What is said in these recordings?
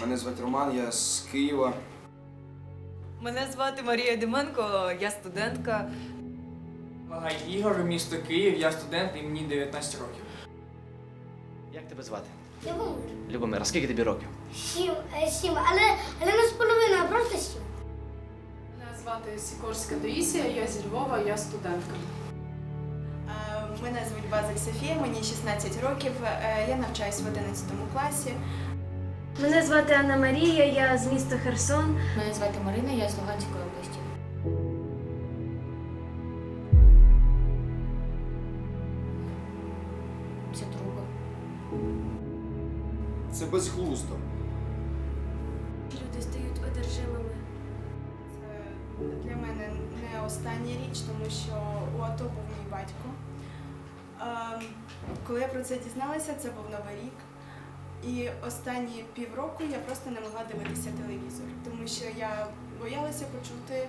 Мене звати Роман, я з Києва. Мене звати Марія Дименко, я студентка. Лагай Ігор, місто Київ, я студент і мені 19 років. Як тебе звати? Любомир. Любомир, а скільки тобі років? Сім, е, сім, але, але не з половиною, а просто сім. Мене звати Сікорська Таїсія, я зі Львова, я студентка. Е, Мене звуть Базик Софія, мені 16 років. Е, Я навчаюсь в 11 класі. Мене звати Анна Марія, я з міста Херсон. Мене звати Марина, я з Луганської області. Це труба. Це безглуздо. Люди стають одержимими. Це для мене не остання річ, тому що у АТО був мій батько. Е, Коли я про це дізналася, це був новий рік. І останні півроку я просто не могла дивитися телевізор, тому що я боялася почути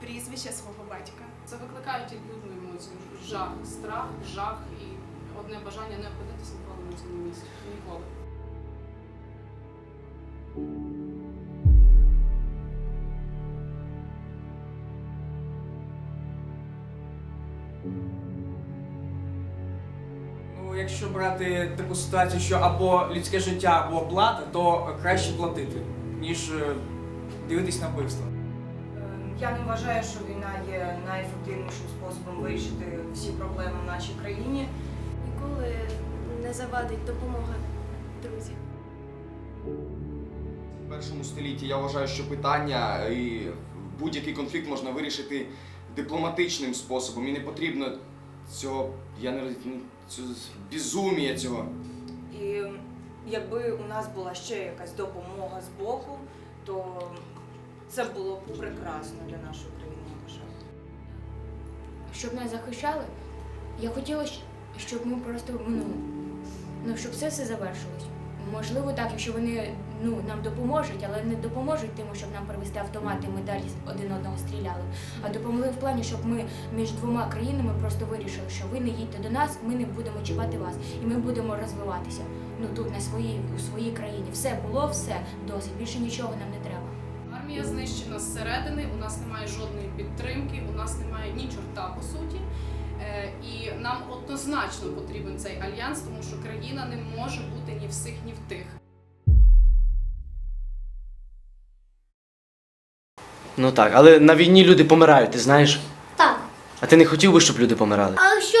прізвище свого батька. Це викликає тільки одну емоцію жах, страх, жах і одне бажання не опинитися ніколи на цьому місці. Ніколи. Ну, якщо брати таку ситуацію, що або людське життя, або плата, то краще платити, ніж е, дивитись на вбивство. Ем, Я не вважаю, що війна є найефективнішим способом вирішити всі проблеми в нашій країні. Ніколи не завадить допомога друзів. В першому столітті я вважаю, що питання і будь-який конфлікт можна вирішити дипломатичним способом. І не потрібно цього, я не роз- ну, цього безумія цього. І якби у нас була ще якась допомога з боку, то це було б прекрасно для нашої країни, я вважаю. Щоб нас захищали, я хотіла, щ- щоб ми просто ну, ну щоб все все завершилось. Можливо, так, якщо вони ну, нам допоможуть, але не допоможуть тим, щоб нам привезти автомати, ми далі один одного стріляли. А допомогли в плані, щоб ми між двома країнами просто вирішили, що ви не їдьте до нас, ми не будемо чіпати вас, і ми будемо розвиватися. Ну тут на своїй у своїй країні. Все було, все досить. Більше нічого нам не треба. Армія знищена зсередини, у нас немає жодної підтримки, у нас немає ні чорта по суті. Нам однозначно потрібен цей альянс, тому що країна не може бути ні в сих, ні в тих. Ну так, але на війні люди помирають, ти знаєш? Так. А ти не хотів би, щоб люди помирали? А якщо